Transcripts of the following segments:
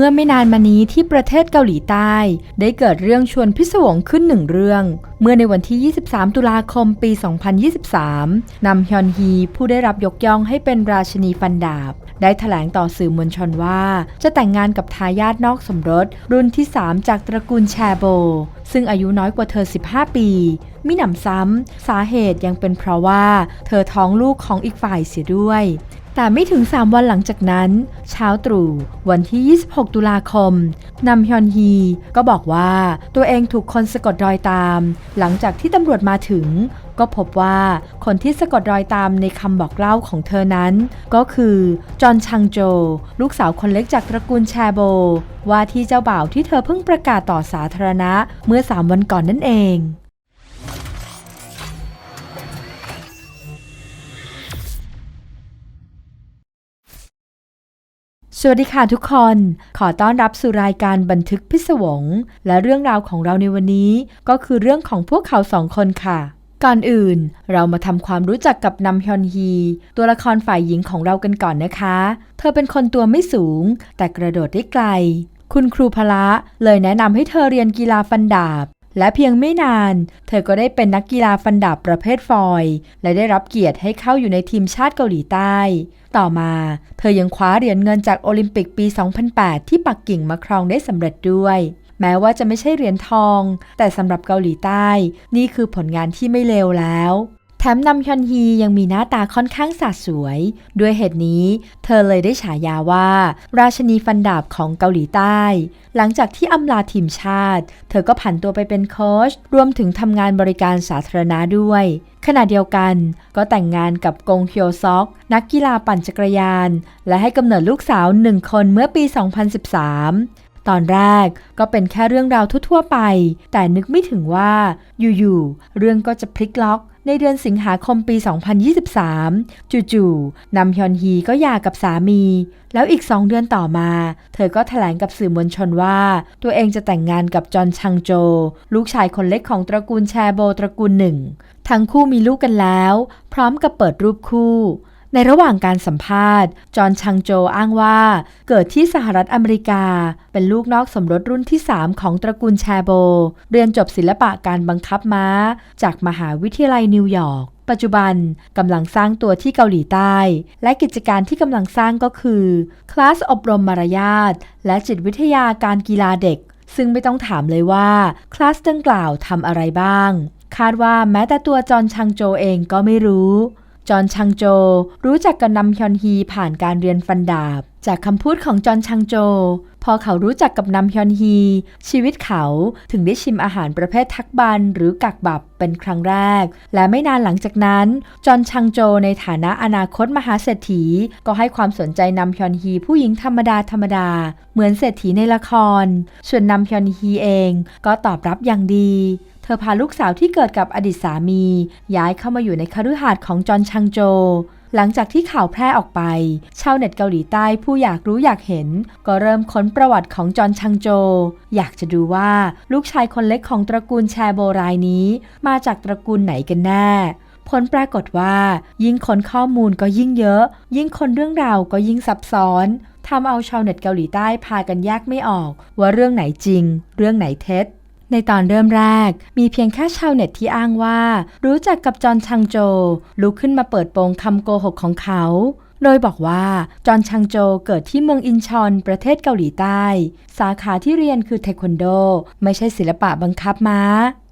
เมื่อไม่นานมานี้ที่ประเทศเกาหลีใต้ ได้เกิดเรื่องชวนพิศวงขึ้นหนึ่งเรื่อง เมื่อในวันที่ 23 ตุลาคมปี 2023 นำฮยอนฮีผู้ได้รับยกย่องให้เป็นราชินีฟันดาบ ได้ถแถลงต่อสื่อมวลชนว่า จะแต่งงานกับทายาทนอกสมรส รุ่นที่ 3 จากตระกูลแชโบ ซึ่งอายุน้อยกว่าเธอ 15 ปีมิหนำซ้ำ สาเหตุยังเป็นเพราะว่า เธอท้องลูกของอีกฝ่ายเสียด้วย แต่ไม่ถึง 3 วันหลังจากนั้น เช้าตรู่วันที่ 26 ตุลาคมนำฮยอนฮีก็บอกว่าตัวเองถูกคนสะกดรอยตาม หลังจากที่ตำรวจมาถึง ก็พบว่าคนที่สะกดรอยตามในคำบอกเล่าของเธอนั้น ก็คือจอนชังโจ ลูกสาวคนเล็กจากตระกูลแชโบ ว่าที่เจ้าบ่าวที่เธอเพิ่งประกาศต่อสาธารณะเมื่อ 3 วันก่อนนั่นเอง สวัสดีค่ะทุกคน ขอต้อนรับสู่รายการบันทึกพิศวง และเรื่องราวของเราในวันนี้ ก็คือเรื่องของพวกเขาสองคนค่ะ ก่อนอื่น เรามาทำความรู้จักกับนำฮยอนฮี ตัวละครฝ่ายหญิงของเรากันก่อนนะคะ เธอเป็นคนตัวไม่สูง แต่กระโดดได้ไกล คุณครูพละเลยแนะนำให้เธอเรียนกีฬาฟันดาบ และเพียงไม่นาน เธอก็ได้เป็นนักกีฬาฟันดาบประเภทฟอยล์และได้รับเกียรติให้เข้าอยู่ในทีมชาติเกาหลีใต้ ต่อมา เธอยังคว้าเหรียญเงินจากโอลิมปิกปี 2008 ที่ปักกิ่งมาครองได้สำเร็จด้วย แม้ว่าจะไม่ใช่เหรียญทอง แต่สำหรับเกาหลีใต้ นี่คือผลงานที่ไม่เลวแล้ว แถมนำฮยอนฮียังมีหน้าตาค่อนข้างสาสวย ด้วยเหตุนี้ เธอเลยได้ฉายาว่า ราชนีฟันดาบของเกาหลีใต้ หลังจากที่อำลาทีมชาติ เธอก็ผันตัวไปเป็นโค้ชรวมถึงทำงานบริการสาธารณะด้วย ขณะเดียวกันก็แต่งงานกับกงฮยวซอก นักกีฬาปั่นจักรยาน และให้กำเนิดลูกสาวหนึ่งคนเมื่อปี 2013ตอนแรกก็เป็นแค่เรื่องราวทั่วๆไป แต่นึกไม่ถึงว่า อยู่ๆ เรื่องก็จะพลิกล็อก ในเดือนสิงหาคมปี 2023 จู่ๆนำฮยอนฮีก็หย่ากับสามี แล้วอีกสองเดือนต่อมา เธอก็แถลงกับสื่อมวลชนว่า ตัวเองจะแต่งงานกับจอห์นชังโจ ลูกชายคนเล็กของตระกูลแชโบตระกูลหนึ่ง ทั้งคู่มีลูกกันแล้ว พร้อมกับเปิดรูปคู่ ในระหว่างการสัมภาษณ์ จอห์นชังโจอ้างว่า เกิดที่สหรัฐอเมริกา เป็นลูกนอกสมรสรุ่นที่ 3 ของตระกูลแชโบ เรียนจบศิลปะการบังคับม้า จากมหาวิทยาลัยนิวยอร์กปัจจุบันกำลังสร้างตัวที่เกาหลีใต้ และกิจการที่กำลังสร้างก็คือ คลาสอบรมมารยาทและจิตวิทยาการกีฬาเด็ก ซึ่งไม่ต้องถามเลยว่า คลาสดังกล่าวทำอะไรบ้าง คาดว่าแม้แต่ตัวจอห์นชังโจเองก็ไม่รู้ จอห์นชังโจ รู้จักกับนำฮยอนฮีผ่านการเรียนฟันดาบ จากคำพูดของจอห์นชังโจ พอเขารู้จักกับนำฮยอนฮี ชีวิตเขาถึงได้ชิมอาหารประเภททักบันหรือกักบับเป็นครั้งแรก และไม่นานหลังจากนั้น จอห์นชังโจในฐานะอนาคตมหาเศรษฐี ก็ให้ความสนใจนำฮยอนฮีผู้หญิงธรรมดาธรรมดา เหมือนเศรษฐีในละคร ส่วนนำฮยอนฮีเองก็ตอบรับอย่างดี ธอพาลูกสาวที่เกิดกับอดีตสามี ย้ายเข้ามาอยู่ในคฤหาสน์ของจอห์นชังโจ หลังจากที่ข่าวแพร่ออกไป ชาวเน็ตเกาหลีใต้ผู้อยากรู้อยากเห็น ก็เริ่มค้นประวัติของจอห์นชังโจ อยากจะดูว่าลูกชายคนเล็กของตระกูลแชโบรายนี้ มาจากตระกูลไหนกันแน่ผลปรากฏว่า ยิ่งค้นข้อมูลก็ยิ่งเยอะ ยิ่งคนเรื่องราวก็ยิ่งซับซ้อนทำเอาชาวเน็ตเกาหลีใต้พากันแยกไม่ออก ว่าเรื่องไหนจริง เรื่องไหนเท็จ ในตอนเริ่มแรก มีเพียงแค่ชาวเน็ตที่อ้างว่า รู้จักกับจอนชังโจ ลุกขึ้นมาเปิดโปงคำโกหกของเขา โดยบอกว่า จอนชังโจเกิดที่เมืองอินชอน ประเทศเกาหลีใต้ สาขาที่เรียนคือเทควันโด ไม่ใช่ศิลปะบังคับม้า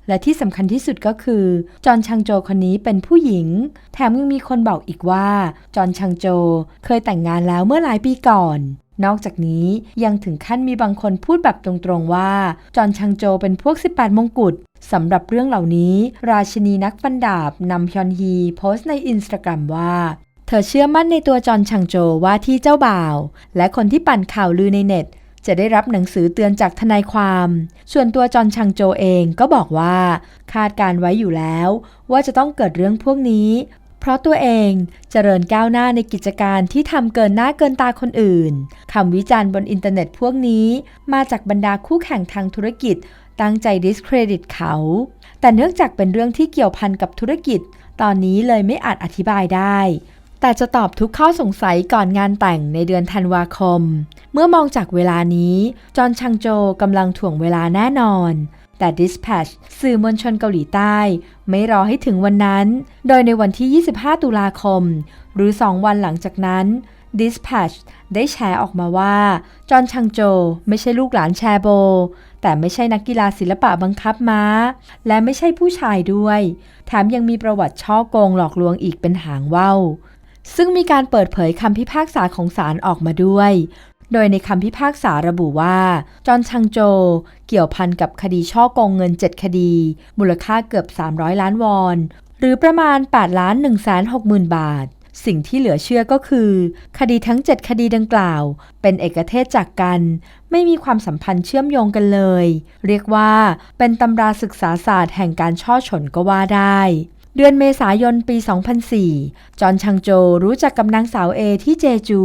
และที่สำคัญที่สุดก็คือ จอนชังโจคนนี้เป็นผู้หญิง แถมยังมีคนบอกอีกว่า จอนชังโจเคยแต่งงานแล้วเมื่อหลายปีก่อน นอกจากนี้ยังถึงขั้นมีบางคนพูดแบบตรงๆว่า จอห์นชังโจเป็นพวก 18 มงกุฎสำหรับเรื่องเหล่านี้ ราชินีนักฟันดาบนำฮยอนฮีโพสต์ในอินสตาแกรมว่า เธอเชื่อมั่นในตัวจอห์นชังโจว่าที่เจ้าบ่าว และคนที่ปั่นข่าวลือในเน็ต จะได้รับหนังสือเตือนจากทนายความ ส่วนตัวจอห์นชังโจเองก็บอกว่า คาดการไว้อยู่แล้ว ว่าจะต้องเกิดเรื่องพวกนี้ เพราะตัวเองเจริญก้าวหน้าในกิจการที่ทำเกินหน้าเกินตาคนอื่นคำวิจารณ์บนอินเทอร์เน็ตพวกนี้มาจากบรรดาคู่แข่งทางธุรกิจ ตั้งใจดิสเครดิตเขา แต่เนื่องจากเป็นเรื่องที่เกี่ยวพันกับธุรกิจ ตอนนี้เลยไม่อาจอธิบายได้ แต่จะตอบทุกข้อสงสัยก่อนงานแต่งในเดือนธันวาคม เมื่อมองจากเวลานี้ จอห์นชังโจกำลังถ่วงเวลาแน่นอน แต่ Dispatch สื่อมวลชนเกาหลีใต้ ไม่รอให้ถึงวันนั้น โดยในวันที่ 25 ตุลาคม หรือ 2 วันหลังจากนั้น Dispatch ได้แชร์ออกมาว่า จอนชังโจไม่ใช่ลูกหลานแชโบ แต่ไม่ใช่นักกีฬาศิลปะบังคับม้า และไม่ใช่ผู้ชายด้วย แถมยังมีประวัติช่อโกงหลอกลวงอีกเป็นหางว่าวซึ่งมีการเปิดเผยคำพิพากษาของศาลออกมาด้วย โดยในคำพิพากษาระบุว่า จอห์นชังโจ เกี่ยวพันกับคดีช่อโกงเงิน 7 คดี มูลค่าเกือบ 300 ล้านวอน หรือประมาณ8ล้าน1 6 0 0 0 0 บาท สิ่งที่เหลือเชื่อก็คือ คดีทั้ง 7 คดีดังกล่าว เป็นเอกเทศจากกัน ไม่มีความสัมพันธ์เชื่อมโยงกันเลย เรียกว่าเป็นตำราศึกษาศาสตร์แห่งการช่อฉนก็ว่าได้ เดือนเมษายนปี 2004 จอห์นชังโจรู้จักกับนางสาวเอที่เจจู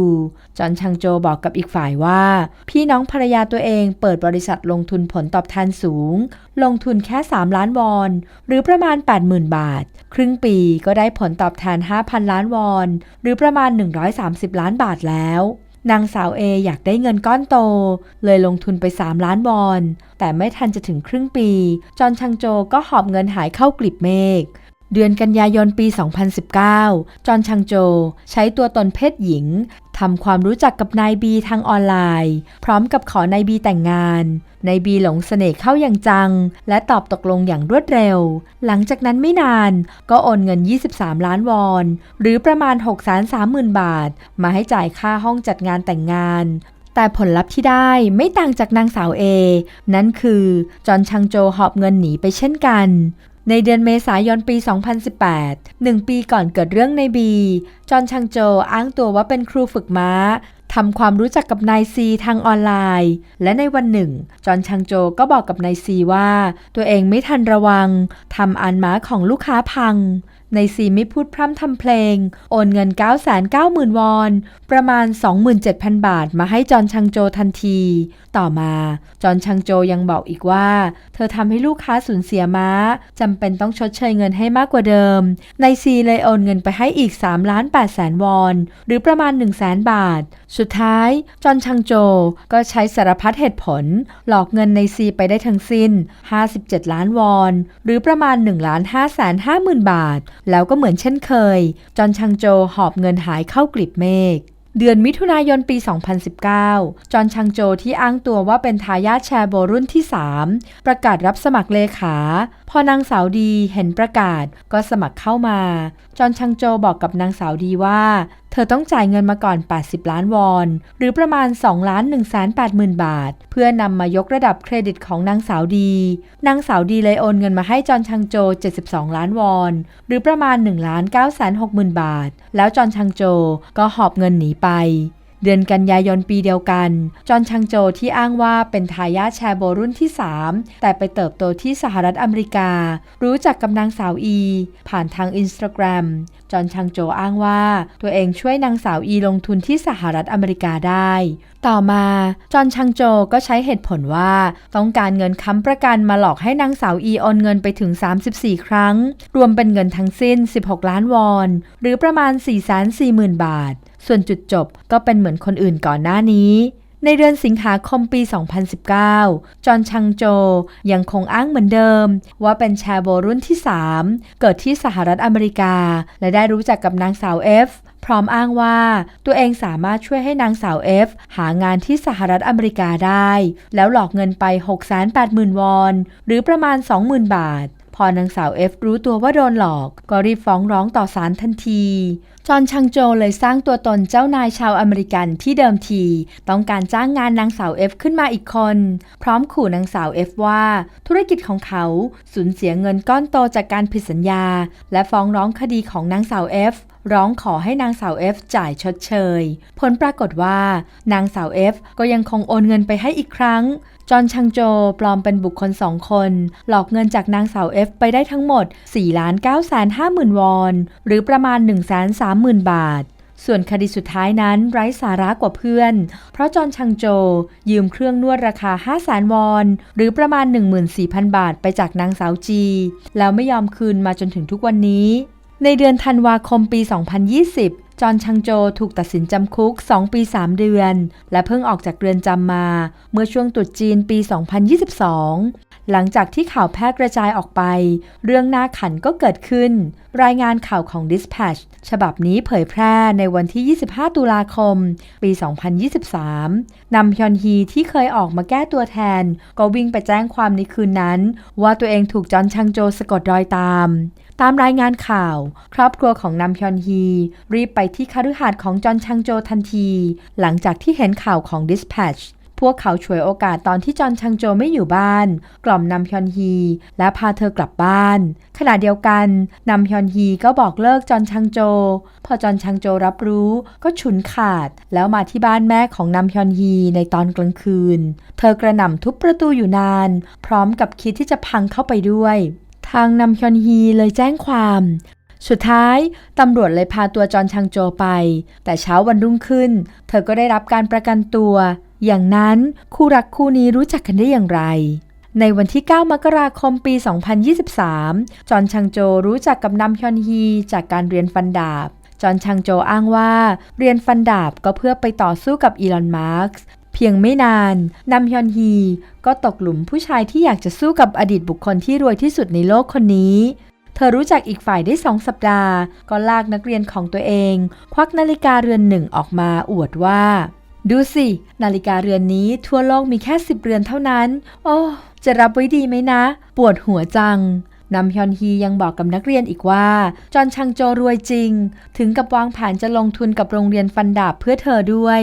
จอห์นชังโจบอกกับอีกฝ่ายว่า พี่น้องภรรยาตัวเองเปิดบริษัทลงทุนผลตอบแทนสูง ลงทุนแค่ 3 ล้านวอน หรือประมาณ 80,000 บาท ครึ่งปีก็ได้ผลตอบแทน 5,000 ล้านวอน หรือประมาณ 130 ล้านบาทแล้วนางสาวเออยากได้เงินก้อนโต เลยลงทุนไป 3 ล้านวอน แต่ไม่ทันจะถึงครึ่งปี จอห์นชังโจก็หอบเงินหายเข้ากลีบเมฆ เดือนกันยายนปี 2019 จอห์นชังโจ ใช้ตัวตนเพศหญิงทำความรู้จักกับนายบีทางออนไลน์ พร้อมกับขอนายบีแต่งงาน นายบีหลงเสน่ห์เข้าอย่างจัง และตอบตกลงอย่างรวดเร็ว หลังจากนั้นไม่นานก็โอนเงิน 23 ล้านวอน หรือประมาณ 630,000 บาท มาให้จ่ายค่าห้องจัดงานแต่งงานแต่ผลลัพธ์ที่ได้ไม่ต่างจากนางสาวเอ นั่นคือ จอห์นชังโจหอบเงินหนีไปเช่นกัน ในเดือนเมษายนปี 2018หนึ่งปีก่อนเกิดเรื่องในบี จอห์นชังโจอ้างตัวว่าเป็นครูฝึกม้าทำความรู้จักกับนายซีทางออนไลน์ และในวันหนึ่ง จอห์นชังโจก็บอกกับนายซีว่า ตัวเองไม่ทันระวังทำอันม้าของลูกค้าพังในซีไม่พูดพร่ำทำเพลง โอนเงิน 990,000 วอน ประมาณ 27,000 บาทมาให้จอห์นชังโจทันที ต่อมา จอนชังโจยังบอกอีกว่า เธอทำให้ลูกค้าสูญเสียม้าจำเป็นต้องชดเชยเงินให้มากกว่าเดิม ในซีเลยโอนเงินไปให้อีก3ล้าน8แสนวอน หรือประมาณ 1 0 0 0 0แสนบาท สุดท้าย จอนชังโจก็ใช้สารพัดเหตุผล หลอกเงินในซีไปได้ทั้งสิ้น 57 ล้านวอน หรือประมาณ1ล้าน5แสน5หมื่นบาท แล้วก็เหมือนเช่นเคย จอนชังโจหอบเงินหายเข้ากลีบเมฆ เดือนมิถุนายนปี 2019 จอห์นชังโจที่อ้างตัวว่าเป็นทายาทแชร์โบรุ่นที่ 3 ประกาศรับสมัครเลขา พอนางสาวดีเห็นประกาศก็สมัครเข้ามา จอห์นชังโจบอกกับนางสาวดีว่า เธอต้องจ่ายเงินมาก่อน 80 ล้านวอน หรือประมาณ2ล้าน1 8 0 0 0 0 บาท เพื่อนำมายกระดับเครดิตของนางสาวดี นางสาวดีเลยโอนเงินมาให้จอห์นชังโจ 72 ล้านวอน หรือประมาณ1ล้าน9 6 0 0 0 0บาท แล้วจอห์นชังโจก็หอบเงินหนีไป เดือนกันยายนปีเดียวกัน จอห์นชังโจที่อ้างว่าเป็นทายาทแชร์โบรุ่นที่ 3 แต่ไปเติบโตที่สหรัฐอเมริกา รู้จักกับนางสาวอี ผ่านทางอินสตาแกรม จอห์นชังโจอ้างว่า ตัวเองช่วยนางสาวอีลงทุนที่สหรัฐอเมริกาได้ ต่อมา จอห์นชังโจก็ใช้เหตุผลว่า ต้องการเงินค้ำประกันมาหลอกให้นางสาวอีโอนเงินไปถึง 34 ครั้ง รวมเป็นเงินทั้งสิ้น 16 ล้านวอน หรือประมาณ 440,000 บาท ส่วนจุดจบก็เป็นเหมือนคนอื่นก่อนหน้านี้ ในเดือนสิงหาคมปี 2019 จอห์นชังโจยังคงอ้างเหมือนเดิม ว่าเป็นแชร์โบรุ่นที่ 3 เกิดที่สหรัฐอเมริกา และได้รู้จักกับนางสาวเอฟพร้อมอ้างว่าตัวเองสามารถช่วยให้นางสาวเอฟหางานที่สหรัฐอเมริกาได้ แล้วหลอกเงินไป 680,000 วอน หรือประมาณ 20,000 บาท พอนางสาวเอฟรู้ตัวว่าโดนหลอก ก็รีบฟ้องร้องต่อศาลทันที จอห์นชังโจเลยสร้างตัวตนเจ้านายชาวอเมริกันที่เดิมที ต้องการจ้างงานนางสาวเอฟขึ้นมาอีกคน พร้อมขู่นางสาวเอฟว่า ธุรกิจของเขาสูญเสียเงินก้อนโตจากการผิดสัญญา และฟ้องร้องคดีของนางสาวเอฟร้องขอให้นางสาวเอฟจ่ายชดเชย ผลปรากฏว่า นางสาวเอฟก็ยังคงโอนเงินไปให้อีกครั้ง จอห์นชังโจปลอมเป็นบุคคลสองคน หลอกเงินจากนางสาวเอฟไปได้ทั้งหมด 4 9 5 0 0 0 วอน หรือประมาณ 1 3 0 0 0 0 บาทส่วนคดีสุดท้ายนั้นไร้สาระกว่าเพื่อน เพราะจอห์นชังโจ ยืมเครื่องนวดราคา 5 0 0 0 0 0วอน หรือประมาณ 14,000 บาทไปจากนางสาวจี แล้วไม่ยอมคืนมาจนถึงทุกวันนี้ ในเดือนธันวาคมปี 2020 จอห์นชังโจถูกตัดสินจำคุก 2 ปี 3 เดือน และเพิ่งออกจากเรือนจำมา เมื่อช่วงตรุษจีนปี 2022 หลังจากที่ข่าวแพร่กระจายออกไป เรื่องน่าขันก็เกิดขึ้น รายงานข่าวของ Dispatch ฉบับนี้เผยแพร่ในวันที่ 25 ตุลาคม ปี 2023 นำฮยอนฮีที่เคยออกมาแก้ตัวแทน ก็วิ่งไปแจ้งความในคืนนั้น ว่าตัวเองถูกจอห์นชังโจสะกดรอยตาม ตามรายงานข่าว ครอบครัวของนำฮยอนฮี รีบไปที่คฤหาสน์ของจอห์นชังโจทันที หลังจากที่เห็นข่าวของ Dispatch พวกเขาฉวยโอกาสตอนที่จอห์นชังโจไม่อยู่บ้าน กล่อมนำฮยอนฮี และพาเธอกลับบ้าน ขณะเดียวกันนำฮยอนฮีก็บอกเลิกจอห์นชังโจ พอจอห์นชังโจรับรู้ก็ฉุนขาด แล้วมาที่บ้านแม่ของนำฮยอนฮีในตอนกลางคืน เธอกระหน่ำทุบประตูอยู่นาน พร้อมกับคิดที่จะพังเข้าไปด้วย ทางนำฮยอนฮีเลยแจ้งความ สุดท้ายตำรวจเลยพาตัวจอนชังโจไป แต่เช้าวันรุ่งขึ้น เธอก็ได้รับการประกันตัว อย่างนั้นคู่รักคู่นี้รู้จักกันได้อย่างไรในวันที่ 9 มกราคม ปี 2023 จอนชังโจรู้จักกับนำฮยอนฮีจากการเรียนฟันดาบ จอนชังโจอ้างว่า เรียนฟันดาบก็เพื่อไปต่อสู้กับอีลอน มาร์ก เพียงไม่นานนำฮยอนฮีก็ตกหลุมผู้ชายที่อยากจะสู้กับอดีตบุคคลที่รวยที่สุดในโลกคนนี้ เธอรู้จักอีกฝ่ายได้สองสัปดาห์ ก็ลากนักเรียนของตัวเอง ควักนาฬิกาเรือนหนึ่งออกมาอวดว่า ดูสิ นาฬิกาเรือนนี้ทั่วโลกมีแค่สิบเรือนเท่านั้น โอ้จะรับไว้ดีไหมนะ ปวดหัวจังนำฮยอนฮียังบอกกับนักเรียนอีกว่า จอนชังโจรวยจริง ถึงกับวางแผนจะลงทุนกับโรงเรียนฟันดาบเพื่อเธอด้วย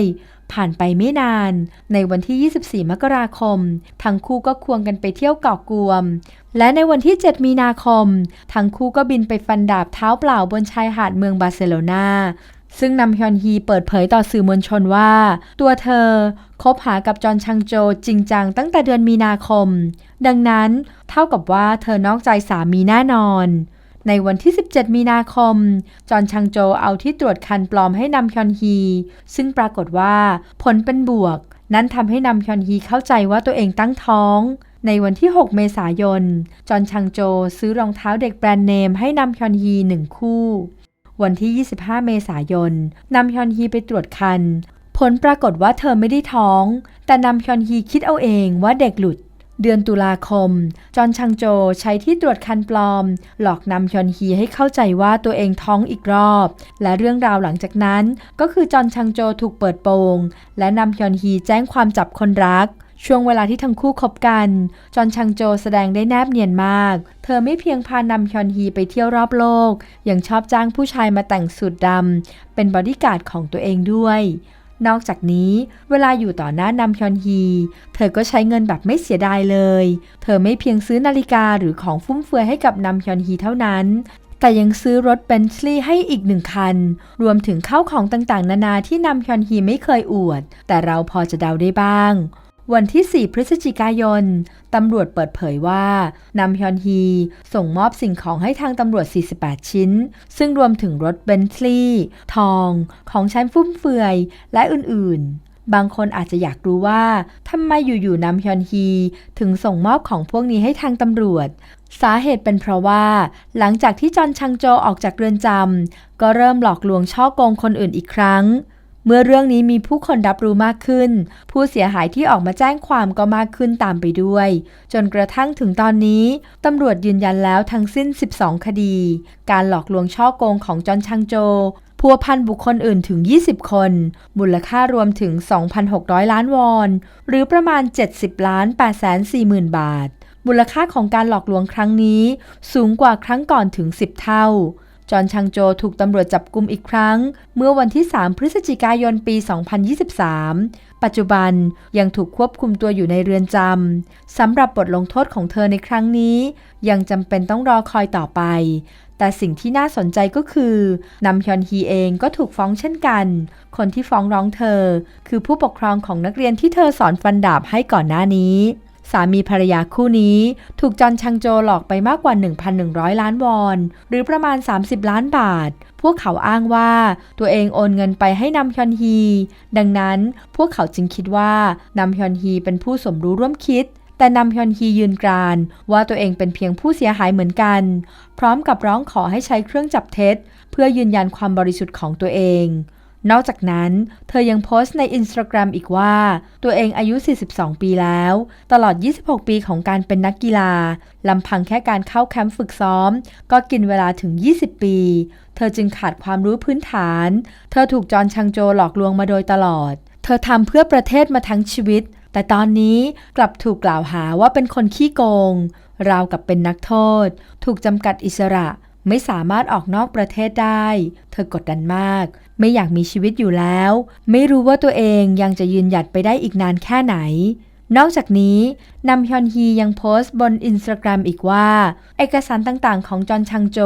ผ่านไปไม่นาน ในวันที่ 24 มกราคม ทั้งคู่ก็ควงกันไปเที่ยวเกาะกวม และในวันที่ 7 มีนาคม ทั้งคู่ก็บินไปฟันดาบเท้าเปล่าบนชายหาดเมืองบาร์เซโลนาซึ่งนำฮยอนฮีเปิดเผยต่อสื่อมวลชนว่า ตัวเธอคบหากับจอนชังโจจริงจังตั้งแต่เดือนมีนาคม ดังนั้นเท่ากับว่าเธอนอกใจสามีแน่นอน ในวันที่ 17 มีนาคม จอนชังโจเอาที่ตรวจคันปลอมให้นำฮยอนฮี ซึ่งปรากฏว่าผลเป็นบวก นั้นทำให้นำฮยอนฮีเข้าใจว่าตัวเองตั้งท้อง ในวันที่ 6 เมษายน จอนชังโจซื้อรองเท้าเด็กแบรนด์เนมให้นำฮยอนฮีหนึ่งคู่ วันที่ 25 เมษายนนำฮยอนฮีไปตรวจคัน ผลปรากฏว่าเธอไม่ได้ท้อง แต่นำฮยอนฮีคิดเอาเองว่าเด็กหลุด เดือนตุลาคม จอนชังโจใช้ที่ตรวจคันปลอม หลอกนำฮยอนฮีให้เข้าใจว่าตัวเองท้องอีกรอบ และเรื่องราวหลังจากนั้น ก็คือจอนชังโจถูกเปิดโปง และนำฮยอนฮีแจ้งความจับคนรักช่วงเวลาที่ทั้งคู่คบกัน จอนชังโจแสดงได้แนบเนียนมาก เธอไม่เพียงพานำฮยอนฮีไปเที่ยวรอบโลก ยังชอบจ้างผู้ชายมาแต่งสูทดำ เป็นบอดี้การ์ดของตัวเองด้วย นอกจากนี้เวลาอยู่ต่อหน้านำฮยอนฮี เธอก็ใช้เงินแบบไม่เสียดายเลย เธอไม่เพียงซื้อนาฬิกาหรือของฟุ่มเฟือยให้กับนำฮยอนฮีเท่านั้น แต่ยังซื้อรถเบนซ์ลีย์ให้อีกหนึ่งคัน รวมถึงข้าวของต่างๆ นานาที่นำฮยอนฮีไม่เคยอวด แต่เราพอจะเดาได้บ้าง วันที่ 4 พฤศจิกายน ตำรวจเปิดเผยว่านำฮยอนฮี ส่งมอบสิ่งของให้ทางตำรวจ 48 ชิ้น ซึ่งรวมถึงรถเบนซ์ลีย์ทอง ของใช้ฟุ่มเฟือย และอื่น ๆ บางคนอาจจะอยากรู้ว่าทำไมอยู่ ๆนำฮยอนฮี ถึงส่งมอบของพวกนี้ให้ทางตำรวจ สาเหตุเป็นเพราะว่า หลังจากที่จอนชังโจออกจากเรือนจำก็เริ่มหลอกลวงช่อโกงคนอื่นอีกครั้ง เมื่อเรื่องนี้มีผู้คนรับรู้มากขึ้น ผู้เสียหายที่ออกมาแจ้งความก็มากขึ้นตามไปด้วย จนกระทั่งถึงตอนนี้ตำรวจยืนยันแล้วทั้งสิ้น 12 คดี การหลอกลวงช่อโกงของจอนชังโจพัวพันบุคคลอื่นถึง 20 คน มูลค่ารวมถึง 2,600 ล้านวอน หรือประมาณ 70 ล้าน8 4 0 0 0 0 บาท มูลค่าของการหลอกลวงครั้งนี้ สูงกว่าครั้งก่อนถึง 10 เท่า จอห์นชังโจถูกตำรวจจับกุมอีกครั้ง เมื่อวันที่ 3 พฤศจิกายนปี 2023 ปัจจุบันยังถูกควบคุมตัวอยู่ในเรือนจำสำหรับบทลงโทษของเธอในครั้งนี้ ยังจำเป็นต้องรอคอยต่อไป แต่สิ่งที่น่าสนใจก็คือนำฮยอนฮีเองก็ถูกฟ้องเช่นกัน คนที่ฟ้องร้องเธอ คือผู้ปกครองของนักเรียนที่เธอสอนฟันดาบให้ก่อนหน้านี้ สามีภรรยาคู่นี้ ถูกจอนชังโจหลอกไปมากกว่า 1,100 ล้านวอน หรือประมาณ 30 ล้านบาท พวกเขาอ้างว่าตัวเองโอนเงินไปให้นำฮยอนฮี ดังนั้นพวกเขาจึงคิดว่านำฮยอนฮีเป็นผู้สมรู้ร่วมคิดแต่นำฮยอนฮียืนกราน ว่าตัวเองเป็นเพียงผู้เสียหายเหมือนกัน พร้อมกับร้องขอให้ใช้เครื่องจับเท็จ เพื่อยืนยันความบริสุทธิ์ของตัวเอง นอกจากนั้น เธอยังโพสต์ในอินสตาแกรมอีกว่า ตัวเองอายุ 42 ปีแล้ว ตลอด 26 ปีของการเป็นนักกีฬาลำพังแค่การเข้าแคมป์ฝึกซ้อม ก็กินเวลาถึง 20 ปี เธอจึงขาดความรู้พื้นฐาน เธอถูกจอนชังโจหลอกลวงมาโดยตลอด เธอทำเพื่อประเทศมาทั้งชีวิต แต่ตอนนี้กลับถูกกล่าวหาว่าเป็นคนขี้โกง ราวกับเป็นนักโทษ ถูกจำกัดอิสระ ไม่สามารถออกนอกประเทศได้ เธอกดดันมาก ไม่อยากมีชีวิตอยู่แล้ว ไม่รู้ว่าตัวเองยังจะยืนหยัดไปได้อีกนานแค่ไหน นอกจากนี้นำฮยอนฮียังโพสต์บนอินสตาแกรมอีกว่า เอกสารต่างๆ ของจอนชังโจ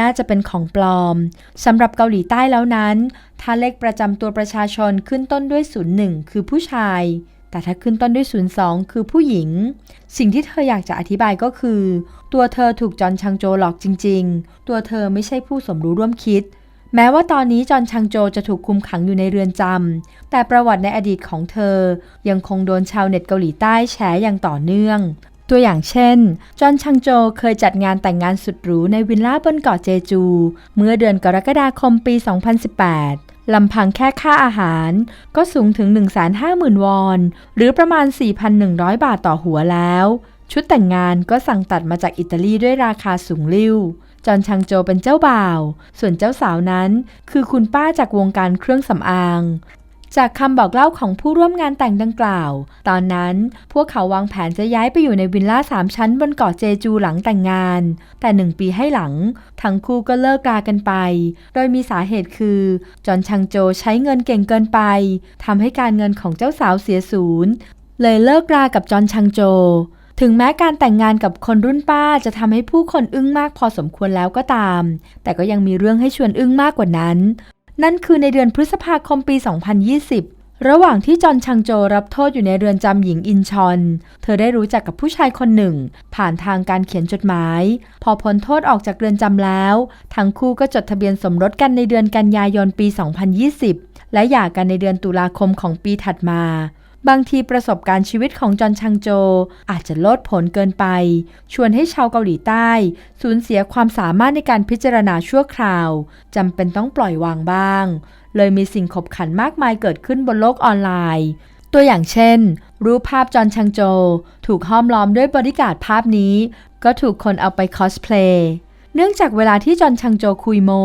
น่าจะเป็นของปลอมสำหรับเกาหลีใต้แล้วนั้น ถ้าเลขประจำตัวประชาชนขึ้นต้นด้วย 01 คือผู้ชายแต่ถ้าขึ้นต้นด้วย 02 คือผู้หญิง สิ่งที่เธออยากจะอธิบายก็คือ ตัวเธอถูกจอห์นชังโจหลอกจริง ๆ ตัวเธอไม่ใช่ผู้สมรู้ร่วมคิด แม้ว่าตอนนี้จอห์นชังโจจะถูกคุมขังอยู่ในเรือนจำ แต่ประวัติในอดีตของเธอ ยังคงโดนชาวเน็ตเกาหลีใต้แฉอย่างต่อเนื่อง ตัวอย่างเช่น จอห์นชังโจเคยจัดงานแต่งงานสุดหรูในวิลล่าบนเกาะเจจู เมื่อเดือนกรกฎาคมปี 2018ลำพังแค่ค่าอาหารก็สูงถึง 150,000 วอน หรือประมาณ 4,100 บาทต่อหัวแล้ว ชุดแต่งงานก็สั่งตัดมาจากอิตาลีด้วยราคาสูงลิ่ว จอนชังโจเป็นเจ้าบ่าว ส่วนเจ้าสาวนั้นคือคุณป้าจากวงการเครื่องสำอาง จากคำบอกเล่าของผู้ร่วมงานแต่งดังกล่าว ตอนนั้นพวกเขาวางแผนจะย้ายไปอยู่ในวิลล่าสามชั้นบนเกาะเจจูหลังแต่งงาน แต่หนึ่งปีให้หลัง ทั้งคู่ก็เลิกรากันไป โดยมีสาเหตุคือ จอนชังโจใช้เงินเก่งเกินไปทำให้การเงินของเจ้าสาวเสียศูนย์เลยเลิกรากับจอนชังโจ ถึงแม้การแต่งงานกับคนรุ่นป้าจะทำให้ผู้คนอึ้งมากพอสมควรแล้วก็ตาม แต่ก็ยังมีเรื่องให้ชวนอึ้งมากกว่านั้น นั่นคือในเดือนพฤษภาคมปี 2020 ระหว่างที่จอห์นชังโจรับโทษอยู่ในเรือนจำหญิงอินชอน เธอได้รู้จักกับผู้ชายคนหนึ่ง ผ่านทางการเขียนจดหมาย พอพ้นโทษออกจากเรือนจำแล้ว ทั้งคู่ก็จดทะเบียนสมรสกันในเดือนกันยายนปี 2020 และหย่ากันในเดือนตุลาคมของปีถัดมา บางทีประสบการณ์ชีวิตของจอห์นชังโจ อาจจะลดผลเกินไป ชวนให้ชาวเกาหลีใต้ สูญเสียความสามารถในการพิจารณาชั่วคราวจำเป็นต้องปล่อยวางบ้าง เลยมีสิ่งขบขันมากมายเกิดขึ้นบนโลกออนไลน์ ตัวอย่างเช่น รูปภาพจอห์นชังโจ ถูกห้อมล้อมด้วยบริการภาพนี้ ก็ถูกคนเอาไปคอสเพลย์ เนื่องจากเวลาที่จอห์นชังโจคุยโม้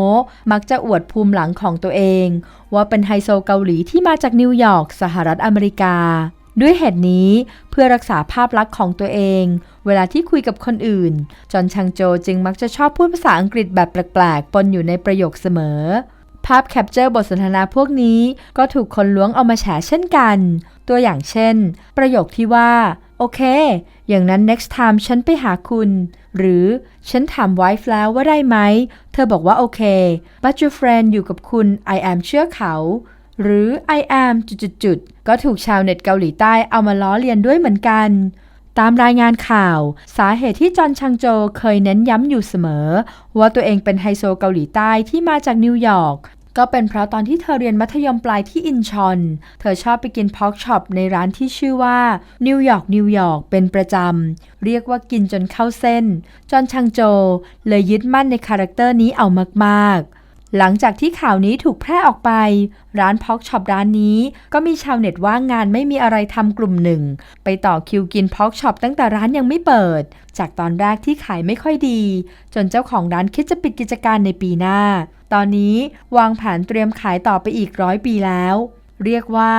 มักจะอวดภูมิหลังของตัวเอง ว่าเป็นไฮโซเกาหลีที่มาจากนิวยอร์กสหรัฐอเมริกา ด้วยเหตุนี้เพื่อรักษาภาพลักษณ์ของตัวเอง เวลาที่คุยกับคนอื่น จอห์นชังโจจึงมักจะชอบพูดภาษาอังกฤษแบบแปลกๆ ปนอยู่ในประโยคเสมอ ภาพแคปเจอร์บทสนทนาพวกนี้ก็ถูกคนล้วงเอามาแฉเช่นกัน ตัวอย่างเช่น ประโยคที่ว่า โอเค อย่างนั้น next time ฉันไปหาคุณ หรือฉันถามไวฟ์แล้วว่าได้ไหม เธอบอกว่าโอเค but your friend อยู่กับคุณ I am เชื่อเขา หรือ I am จุดๆก็ถูกชาวเน็ตเกาหลีใต้เอามาล้อเลียนด้วยเหมือนกัน ตามรายงานข่าว สาเหตุที่จอห์นชังโจเคยเน้นย้ำอยู่เสมอ ว่าตัวเองเป็นไฮโซเกาหลีใต้ที่มาจากนิวยอร์ก ก็เป็นเพราะตอนที่เธอเรียนมัธยมปลายที่อินชอน เธอชอบไปกินพอกช็อปในร้านที่ชื่อว่านิวยอร์กนิวยอร์กเป็นประจำ เรียกว่ากินจนเข้าเส้น จอนชังโจ เลยยึดมั่นในคาแรคเตอร์นี้เอามากๆหลังจากที่ข่าวนี้ถูกแพร่ออกไป ร้านพอกช็อปร้านนี้ ก็มีชาวเน็ตว่างงานไม่มีอะไรทำกลุ่มหนึ่ง ไปต่อคิวกินพอกช็อปตั้งแต่ร้านยังไม่เปิด จากตอนแรกที่ขายไม่ค่อยดี จนเจ้าของร้านคิดจะปิดกิจการในปีหน้า ตอนนี้วางแผนเตรียมขายต่อไปอีกร้อยปีแล้ว เรียกว่า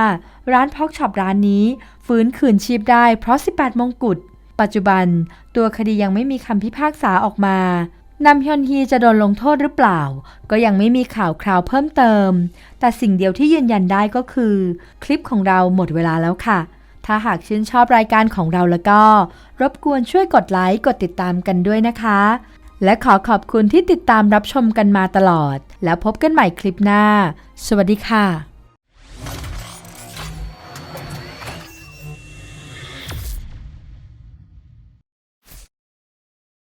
ร้านพอกช็อปร้านนี้ ฟื้นคืนชีพได้เพราะ 18 มงกุฎปัจจุบัน ตัวคดียังไม่มีคำพิพากษาออกมานำฮยอนฮีจะโดนลงโทษหรือเปล่า ก็ยังไม่มีข่าวคราวเพิ่มเติม แต่สิ่งเดียวที่ยืนยันได้ก็คือ คลิปของเราหมดเวลาแล้วค่ะ ถ้าหากชื่นชอบรายการของเราแล้วก็ รบกวนช่วยกดไลค์กดติดตามกันด้วยนะคะ และขอขอบคุณที่ติดตามรับชมกันมาตลอด แล้วพบกันใหม่คลิปหน้า สวัสดีค่ะ